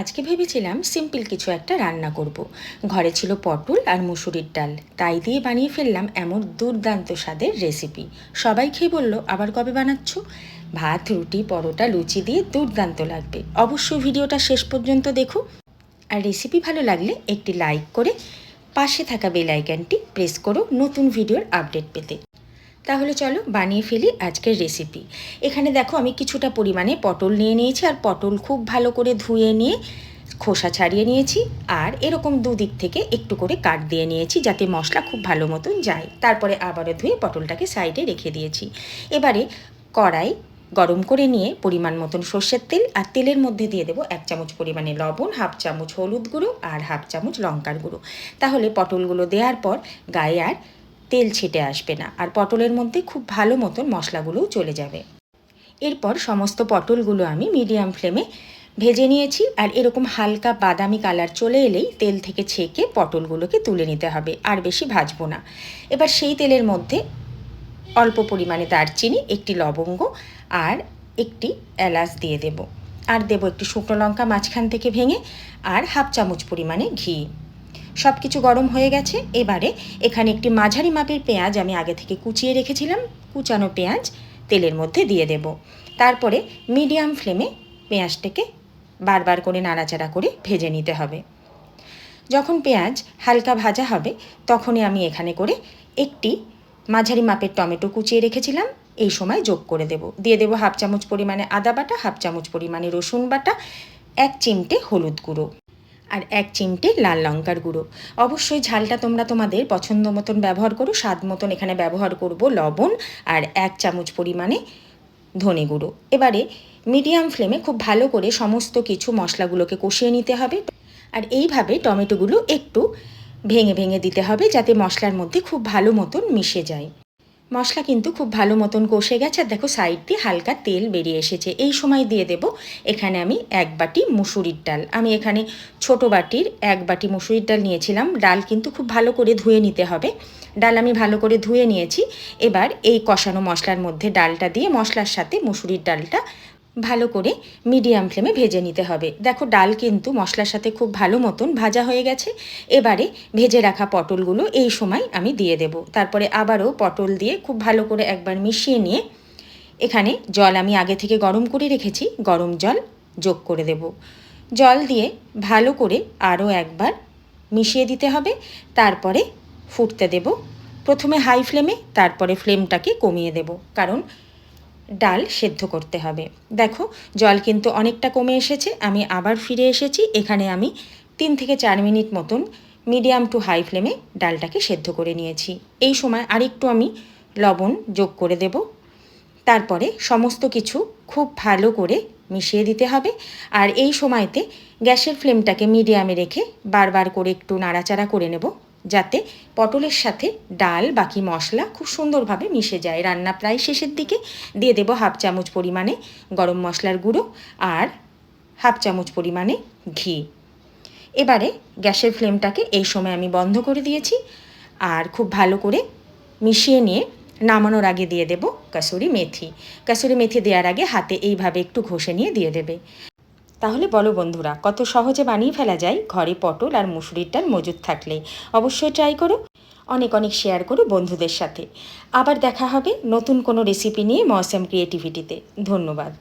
আজকে ভেবেছিলাম সিম্পল কিছু একটা রান্না করব। ঘরে ছিল পটল আর মুসুরির ডাল। তাই দিয়ে বানিয়ে ফেললাম এমন দুর্দান্ত স্বাদের রেসিপি সবাই খেয়ে বলল, আবার কবে বানাচ্ছ? ভাত, রুটি, পরোটা, লুচি দিয়ে দুর্দান্ত লাগবে। অবশ্যই ভিডিওটা শেষ পর্যন্ত দেখো। আর রেসিপি ভালো লাগলে একটি লাইক করে পাশে থাকা বেল আইকনটি প্রেস করো নতুন ভিডিওর আপডেট পেতে। তাহলে চলো বানিয়ে ফেলি আজকের রেসিপি এখানে দেখো আমি কিছুটা পরিমাণে পটল নিয়ে নিয়েছি, আর পটল খুব ভালো করে ধুয়ে নিয়ে খোসা ছাড়িয়ে নিয়েছি, আর এরকম দুদিক থেকে একটু করে কাট দিয়ে নিয়েছি যাতে মশলা খুব ভালো মতন যায়। তারপরে আবারও ধুয়ে পটলটাকে সাইডে রেখে দিয়েছি। এবারে কড়াই গরম করে নিয়ে পরিমাণ মতন সর্ষের তেল, আর তেলের মধ্যে দিয়ে দেবো এক চামচ পরিমাণে লবণ, হাফ চামচ হলুদ গুঁড়ো, আর হাফ চামচ লঙ্কার গুঁড়ো। তাহলে পটলগুলো দেওয়ার পর গায়ে আর তেল ছিটে আসবে না আর পটলের মধ্যে খুব ভালো মতন মশলাগুলোও চলে যাবে। এরপর সমস্ত পটলগুলো আমি মিডিয়াম ফ্লেমে ভেজে নিয়েছি আর এরকম হালকা বাদামি কালার চলে এলেই তেল থেকে ছেঁকে পটলগুলোকে তুলে নিতে হবে, আর বেশি ভাজবো না। এবার সেই তেলের মধ্যে অল্প পরিমাণে দারচিনি, একটি লবঙ্গ আর একটি এলাচ দিয়ে দেব। আর দেব একটি শুকনো লঙ্কা মাঝখান থেকে ভেঙে আর হাফ চামচ পরিমাণে ঘি। সব কিছু গরম হয়ে গেছে। এবারে এখানে একটি মাঝারি মাপের পেঁয়াজ আমি আগে থেকে কুচিয়ে রেখেছিলাম। কুচানো পেঁয়াজ তেলের মধ্যে দিয়ে দেব। তারপরে মিডিয়াম ফ্লেমে পেঁয়াজটাকে বারবার করে নাড়াচাড়া করে ভেজে নিতে হবে। যখন পেঁয়াজ হালকা ভাজা হবে, তখনই আমি এখানে করে একটি মাঝারি মাপের টমেটো কুচিয়ে রেখেছিলাম। এই সময় যোগ করে দেব। দিয়ে দেব হাফ চামচ পরিমাণে আদা বাটা, হাফ চামচ পরিমাণে রসুন বাটা, এক চিমটে হলুদ গুঁড়ো। আর এক চিমটে লাল লঙ্কার গুঁড়ো। অবশ্যই ঝালটা তোমরা তোমাদের পছন্দ মতন ব্যবহার করো, স্বাদ মতন এখানে ব্যবহার করব লবণ আর এক চামচ পরিমাণে ধনে গুঁড়ো। এবারে মিডিয়াম ফ্লেমে খুব ভালো করে সমস্ত কিছু মশলাগুলোকে কষিয়ে নিতে হবে। আর এইভাবে টমেটোগুলো একটু ভেঙে ভেঙে দিতে হবে যাতে মশলার মধ্যে খুব ভালো মতন মিশে যায়। মশলা কিন্তু খুব ভালো মতন কষে গেছে। আর দেখো সাইড দিয়ে হালকা তেল বেরিয়ে এসেছে। এই সময় দিয়ে দেব এখানে আমি এক বাটি মুসুরির ডাল। আমি এখানে ছোট বাটির এক বাটি মুসুরির ডাল নিয়েছিলাম। ডাল কিন্তু খুব ভালো করে ধুয়ে নিতে হবে। ডাল আমি ভালো করে ধুয়ে নিয়েছি। এবার এই কষানো মশলার মধ্যে ডালটা দিয়ে মশলার সাথে মুসুরির ডালটা ভালো করে মিডিয়াম ফ্লেমে ভেজে নিতে হবে। দেখো, ডাল কিন্তু মশলার সাথে খুব ভালো মতন ভাজা হয়ে গেছে। এবারে ভেজে রাখা পটলগুলো এই সময় আমি দিয়ে দেব। তারপরে আবারও পটল দিয়ে খুব ভালো করে একবার মিশিয়ে নিয়ে এখানে জল আমি আগে থেকে গরম করে রেখেছি। গরম জল যোগ করে দেব। জল দিয়ে ভালো করে আরও একবার মিশিয়ে দিতে হবে। তারপরে ফুটতে দেব। প্রথমে হাই ফ্লেমে তারপরে ফ্লেমটাকে কমিয়ে দেব। কারণ ডাল সেদ্ধ করতে হবে। দেখো, জল কিন্তু অনেকটা কমে এসেছে, আমি আবার ফিরে এসেছি, এখানে আমি তিন থেকে চার মিনিট মতন মিডিয়াম টু হাই ফ্লেমে ডালটাকে সেদ্ধ করে নিয়েছি। এই সময় আরেকটু আমি লবণ যোগ করে দেব। তারপরে সমস্ত কিছু খুব ভালো করে মিশিয়ে দিতে হবে। আর এই সময়তে গ্যাসের ফ্লেমটাকে মিডিয়ামে রেখে বারবার করে একটু নাড়াচাড়া করে নেব। যাতে পটলের সাথে ডাল, বাকি মশলা খুব সুন্দরভাবে মিশে যায়। রান্না প্রায় শেষের দিকে দিয়ে দেবো হাফ চামচ পরিমাণে গরম মশলার গুঁড়ো আর হাফ চামচ পরিমাণে ঘি। এবারে গ্যাসের ফ্লেমটাকে এই সময় আমি বন্ধ করে দিয়েছি আর খুব ভালো করে মিশিয়ে নিয়ে নামানোর আগে দিয়ে দেব কাসুরি মেথি। কাসুরি মেথি দেওয়ার আগে হাতে এইভাবে একটু ঘষে নিয়ে দিয়ে দেবে। তাহলে বলো বন্ধুরা, কত সহজে বানিয়ে ফেলা যায়? ঘরে পটল আর মুসুরির ডাল মজুদ থাকলে অবশ্যই ট্রাই করো। অনেক অনেক শেয়ার করো বন্ধুদের সাথে। আবার দেখা হবে নতুন কোনো রেসিপি নিয়ে মসম ক্রিয়েটিভিটিতে ধন্যবাদ।